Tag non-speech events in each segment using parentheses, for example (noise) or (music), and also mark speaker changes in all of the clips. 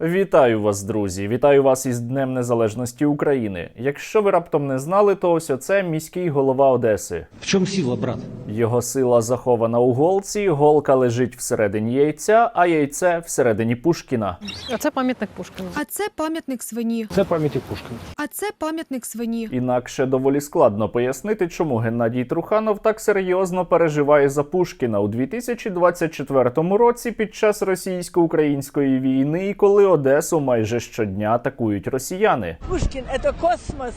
Speaker 1: Вітаю вас, друзі! Вітаю вас із Днем Незалежності України. Якщо ви раптом не знали, то ось оце міський голова Одеси.
Speaker 2: В чем сила, брат?
Speaker 1: Його сила захована у голці, голка лежить всередині яйця, а яйце всередині Пушкіна.
Speaker 3: А це пам'ятник Пушкіну.
Speaker 4: А це пам'ятник свині.
Speaker 2: Це пам'ятник Пушкина.
Speaker 4: А це пам'ятник свині.
Speaker 1: Інакше доволі складно пояснити, чому Геннадій Труханов так серйозно переживає за Пушкіна у 2024 році під час російсько-української війни, і коли Одесу майже щодня атакують росіяни.
Speaker 5: Пушкін це космос,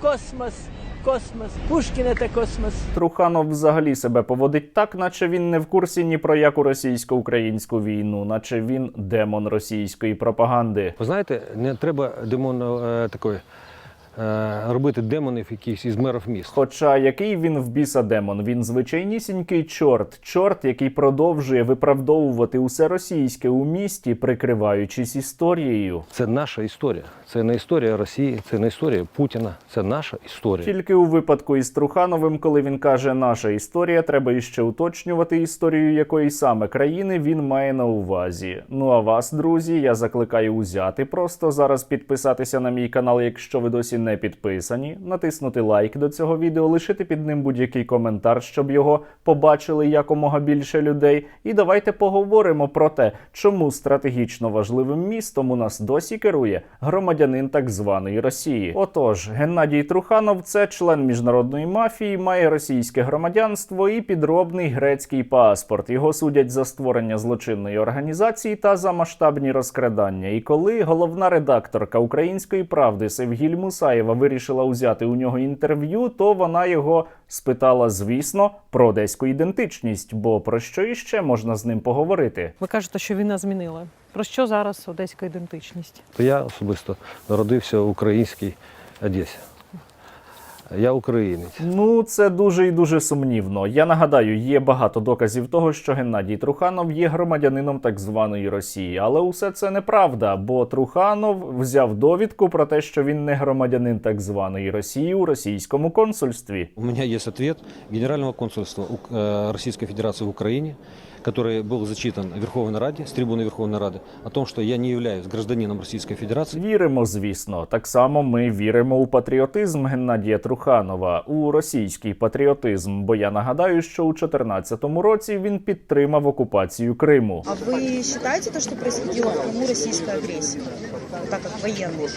Speaker 5: космос, космос. Пушкін – це космос.
Speaker 1: Труханов взагалі себе поводить так, наче він не в курсі ні про яку російсько-українську війну, наче він демон російської пропаганди.
Speaker 2: Ви знаєте, не треба демон е, такої, робити демонів якихось із мерів міст.
Speaker 1: Хоча який він в біса демон, він звичайнісінький чорт, чорт, який продовжує виправдовувати усе російське у місті, прикриваючись історією.
Speaker 2: Це наша історія. Це не історія Росії, це не історія Путіна, це наша історія.
Speaker 1: Тільки у випадку із Трухановим, коли він каже наша історія, треба іще уточнювати історію якої саме країни він має на увазі. Ну а вас, друзі, я закликаю узяти просто зараз підписатися на мій канал, якщо ви досі не підписані, натиснути лайк до цього відео, лишити під ним будь-який коментар, щоб його побачили якомога більше людей. І давайте поговоримо про те, чому стратегічно важливим містом у нас досі керує громадянин так званої Росії. Отож, Геннадій Труханов це член міжнародної мафії, має російське громадянство і підробний грецький паспорт. Його судять за створення злочинної організації та за масштабні розкрадання. І коли головна редакторка Української правди Севгіль Мусаєва вирішила узяти у нього інтерв'ю, то вона його спитала, звісно, про одеську ідентичність. Бо про що іще можна з ним поговорити?
Speaker 3: Ви кажете, що війна змінила. Про що зараз одеська ідентичність?
Speaker 2: То я особисто народився в українській Одесі. Я українець.
Speaker 1: Ну, це дуже і дуже сумнівно. Я нагадаю, є багато доказів того, що Геннадій Труханов є громадянином так званої Росії, але усе це неправда, бо Труханов взяв довідку про те, що він не громадянин так званої Росії у російському консульстві.
Speaker 2: У меня есть ответ Генерального консульства У- э, Российской Федерации в Украине, который был зачитан в Верховной Раде, с трибуны Верховной Рады, о том, что я не являюсь гражданином Российской Федерации.
Speaker 1: Віримо, звісно. Так само ми віримо у патріотизм Геннадія Труханова, у російський патріотизм. Бо я нагадаю, що у 2014 році він підтримав окупацію Криму.
Speaker 6: А вы считаете то, что происходила в Крыму российская агрессия? Вот так как военный.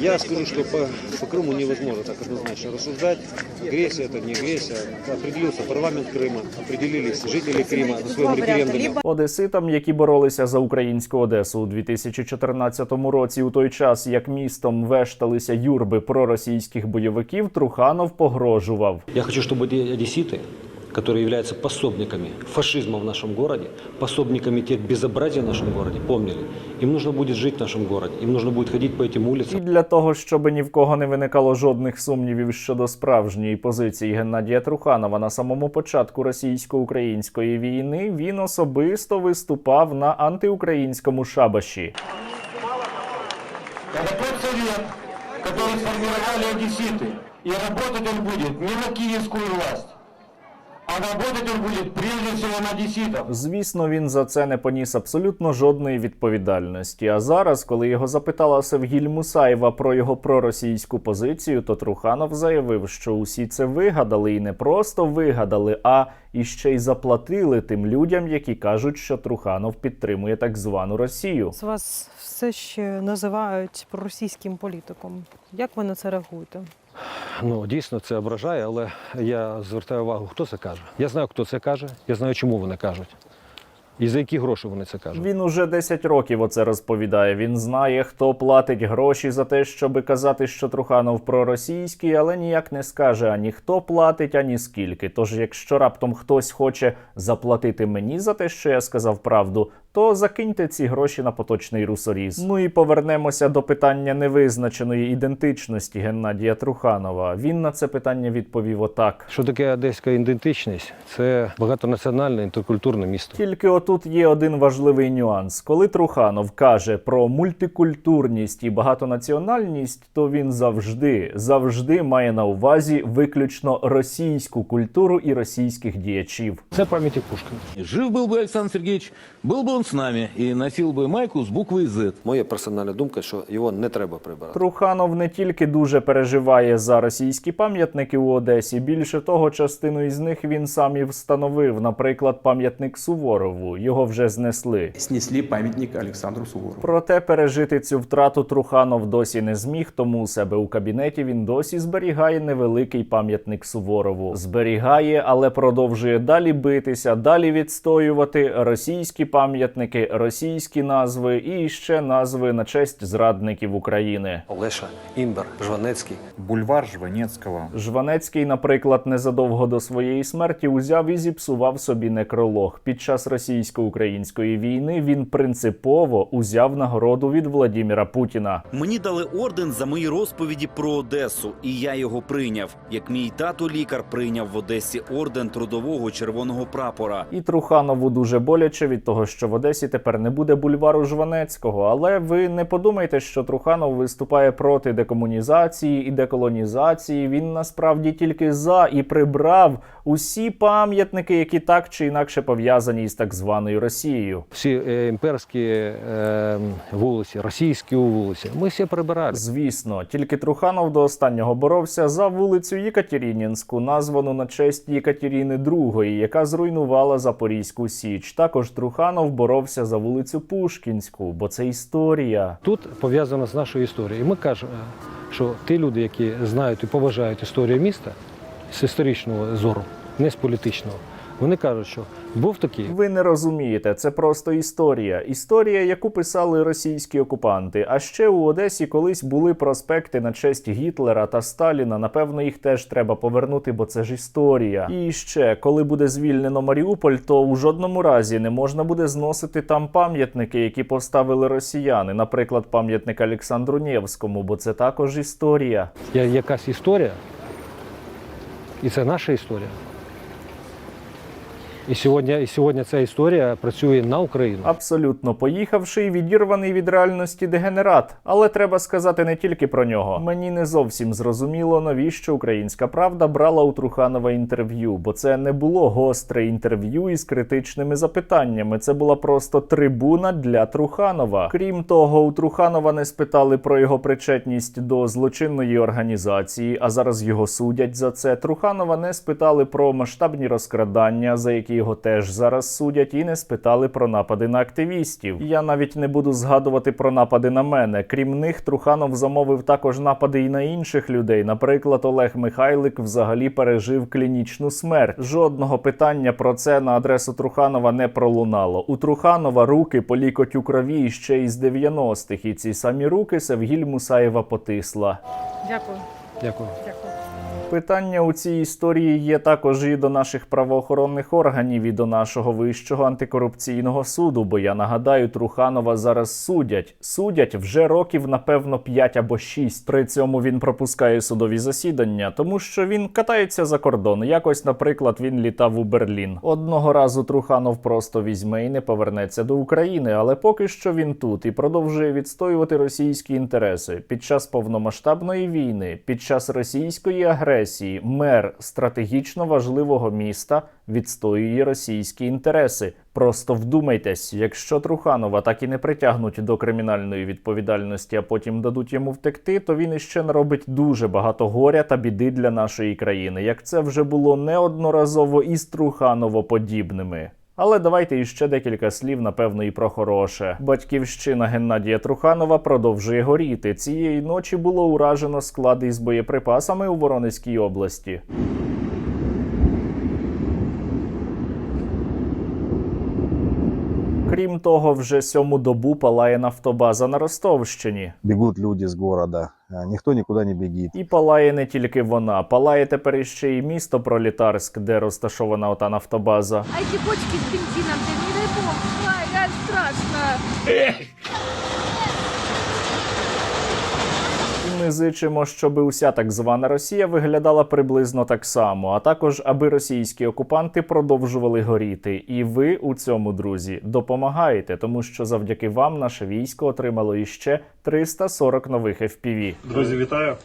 Speaker 7: Я скажу, что по, по Крыму невозможно так однозначно рассуждать. Агрессия это не агрессия. Определился парламент Крыма, определились жители Крыма на своем
Speaker 6: Два варианта.
Speaker 7: референдуме.
Speaker 6: Либо
Speaker 1: Одеситам, які боролися за українську Одесу у 2014 році, у той час як містом вешталися юрби проросійських бойовиків, Труханов погрожував.
Speaker 2: Я хочу, чтобы эти одесситы, которые являются пособниками фашизма в нашем городе, пособниками тех безобразий в нашем городе, помнили, им нужно будет жить в нашем городе, им нужно будет ходить по этим
Speaker 1: І
Speaker 2: улицам.
Speaker 1: для того, щоб ні в кого не виникало жодних сумнівів щодо справжньої позиції Геннадія Труханова на самому початку російсько-української війни, він особисто виступав на антиукраїнському шабаші.
Speaker 8: Это тот совет, который сформировали одесситы. И работать он будет не на киевскую власть, а работать он будет прежде всего на одесситов.
Speaker 1: Звісно, він за це не поніс абсолютно жодної відповідальності. А зараз, коли його запитала Севгіль Мусаєва про його проросійську позицію, то Труханов заявив, що усі це вигадали і не просто вигадали, а і ще й заплатили тим людям, які кажуть, що Труханов підтримує так звану Росію.
Speaker 3: З вас все ще називають проросійським політиком. Як ви на це реагуєте?
Speaker 2: Ну, дійсно, це ображає, але я звертаю увагу, хто це каже. Я знаю, хто це каже, я знаю, чому вони кажуть. І за які гроші вони це кажуть.
Speaker 1: Він уже 10 років оце розповідає. Він знає, хто платить гроші за те, щоби казати, що Труханов проросійський, але ніяк не скаже ані хто платить, ані скільки. Тож, якщо раптом хтось хоче заплатити мені за те, що я сказав правду, то закиньте ці гроші на поточний русоріз. Ну і повернемося до питання невизначеної ідентичності Геннадія Труханова. Він на це питання відповів отак.
Speaker 2: Що таке одеська ідентичність? Це багатонаціональне інтеркультурне місто.
Speaker 1: Тільки отут є один важливий нюанс. Коли Труханов каже про мультикультурність і багатонаціональність, то він завжди, завжди має на увазі виключно російську культуру і російських діячів.
Speaker 2: Це пам'ятник Пушкіна.
Speaker 9: Жив был бы Александр Сергеевич, был бы он с нами и носил бы майку с буквой Z.
Speaker 2: Моя персональна думка, що його не треба прибирати.
Speaker 1: Труханов не тільки дуже переживає за російські пам'ятники у Одесі, більше того, частину із них він сам і встановив. Наприклад, пам'ятник Суворову. Його вже знесли.
Speaker 10: снесли памятник Александру Суворову.
Speaker 1: Проте пережити цю втрату Труханов досі не зміг, тому у себе у кабінеті він досі зберігає невеликий пам'ятник Суворову. Зберігає, але продовжує далі битися, далі відстоювати російські пам'ятники, російські назви і ще назви на честь зрадників України.
Speaker 2: Олеша, Імбер, Жванецький.
Speaker 10: Бульвар Жванецкого.
Speaker 1: Жванецький, наприклад, незадовго до своєї смерті узяв і зіпсував собі некролог. Під час російсько-української війни він принципово узяв нагороду від Владіміра Путіна.
Speaker 11: Мені дали орден за мої розповіді про Одесу, і я його прийняв. Як мій тато лікар прийняв в Одесі орден трудового червоного прапора.
Speaker 1: І Труханову дуже боляче від того, що в Одесі тепер не буде бульвару Жванецького. Але ви не подумайте, що Труханов виступає проти декомунізації і деколонізації. Він насправді тільки за і прибрав усі пам'ятники, які так чи інакше пов'язані із так званою Росією.
Speaker 7: Всі е, імперські е, вулиці, російські вулиці, ми всі прибирали.
Speaker 1: Звісно, тільки Труханов до останнього боровся за вулицю Єкатерінінську, названу на честь Єкатеріни II, яка зруйнувала Запорізьку Січ. Також Труханов боровся за вулицю Пушкінську, бо це історія.
Speaker 7: Тут пов'язано з нашою історією. І ми кажемо, що ті люди, які знають і поважають історію міста з історичного зору, не з політичного, вони кажуть, що був такий.
Speaker 1: Ви не розумієте, це просто історія. Історія, яку писали російські окупанти. А ще у Одесі колись були проспекти на честь Гітлера та Сталіна. Напевно, їх теж треба повернути, бо це ж історія. І ще, коли буде звільнено Маріуполь, то у жодному разі не можна буде зносити там пам'ятники, які поставили росіяни. Наприклад, пам'ятник Олександру Невському, бо це також історія.
Speaker 7: Я- якась історія, і це наша історія. І сьогодні, і сьогодні ця історія працює на Україну.
Speaker 1: Абсолютно поїхавши і відірваний від реальності дегенерат. Але треба сказати не тільки про нього. Мені не зовсім зрозуміло, навіщо українська правда брала у Труханова інтерв'ю, бо це не було гостре інтерв'ю із критичними запитаннями. Це була просто трибуна для Труханова. Крім того, у Труханова не спитали про його причетність до злочинної організації, а зараз його судять за це. Труханова не спитали про масштабні розкрадання, за які його теж зараз судять, і не спитали про напади на активістів. Я навіть не буду згадувати про напади на мене. Крім них, Труханов замовив також напади і на інших людей. Наприклад, Олег Михайлик взагалі пережив клінічну смерть. Жодного питання про це на адресу Труханова не пролунало. У Труханова руки по лікоть у крові ще із 90-х, і ці самі руки Севгіль Мусаєва потисла.
Speaker 3: Дякую.
Speaker 7: Дякую.
Speaker 3: Дякую.
Speaker 1: Питання у цій історії є також і до наших правоохоронних органів, і до нашого вищого антикорупційного суду. Бо я нагадаю, Труханова зараз судять. Судять вже років, напевно, 5 або 6. При цьому він пропускає судові засідання, тому що він катається за кордон. Якось, наприклад, він літав у Берлін. Одного разу Труханов просто візьме і не повернеться до України, але поки що він тут і продовжує відстоювати російські інтереси під час повномасштабної війни, під час російської агресії. Мер стратегічно важливого міста відстоює російські інтереси. Просто вдумайтесь, якщо Труханова так і не притягнуть до кримінальної відповідальності, а потім дадуть йому втекти, то він іще наробить дуже багато горя та біди для нашої країни, як це вже було неодноразово із Труханово-подібними. Але давайте іще декілька слів, напевно, і про хороше. Батьківщина Геннадія Труханова продовжує горіти. Цієї ночі було уражено склади із боєприпасами у Воронезькій області. Крім того, вже сьому добу палає нафтобаза на Ростовщині.
Speaker 10: Бегут люди с города. Никто нікуди не бігіть.
Speaker 1: І палає не тільки вона, палає тепер іще і місто Пролітарськ, де розташована ота нафтобаза.
Speaker 5: А ці бочки з бензином, де не дай бог, ай, ай, страшно. (laughs)
Speaker 1: І Ми зичимо, щоб уся так звана Росія виглядала приблизно так само, а також аби російські окупанти продовжували горіти. І ви у цьому, друзі, допомагаєте, тому що завдяки вам наше військо отримало іще 340 нових FPV.
Speaker 8: Друзі, вітаю!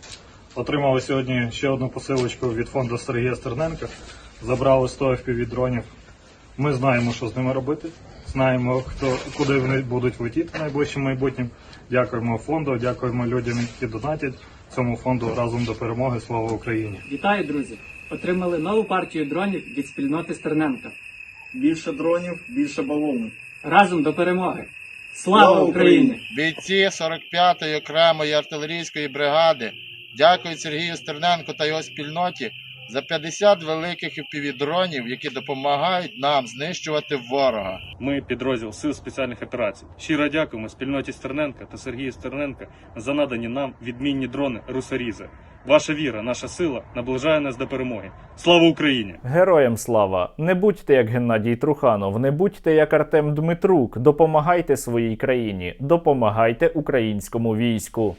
Speaker 8: Отримали сьогодні ще одну посилочку від фонду Сергія Стерненка. Забрали 100 FPV дронів. Ми знаємо, що з ними робити.
Speaker 12: Знаємо, хто куди вони будуть летіти найближчим майбутнім. Дякуємо фонду, дякуємо людям, які донатять цьому фонду разом до перемоги. Слава Україні!
Speaker 13: Вітаю, друзі! Отримали нову партію дронів від спільноти Стерненка.
Speaker 12: Більше дронів, більше балонів.
Speaker 13: Разом до перемоги! Слава Україні!
Speaker 8: Бійці 45-ї окремої артилерійської бригади дякують Сергію Стерненку та його спільноті за 50 великих півдронів, які допомагають нам знищувати ворога.
Speaker 12: Ми підрозділ Сил спеціальних операцій. Щиро дякуємо спільноті Стерненка та Сергію Стерненка за надані нам відмінні дрони Русарізи. Ваша віра, наша сила наближає нас до перемоги. Слава Україні!
Speaker 1: Героям слава! Не будьте як Геннадій Труханов, не будьте як Артем Дмитрук. Допомагайте своїй країні, допомагайте українському війську.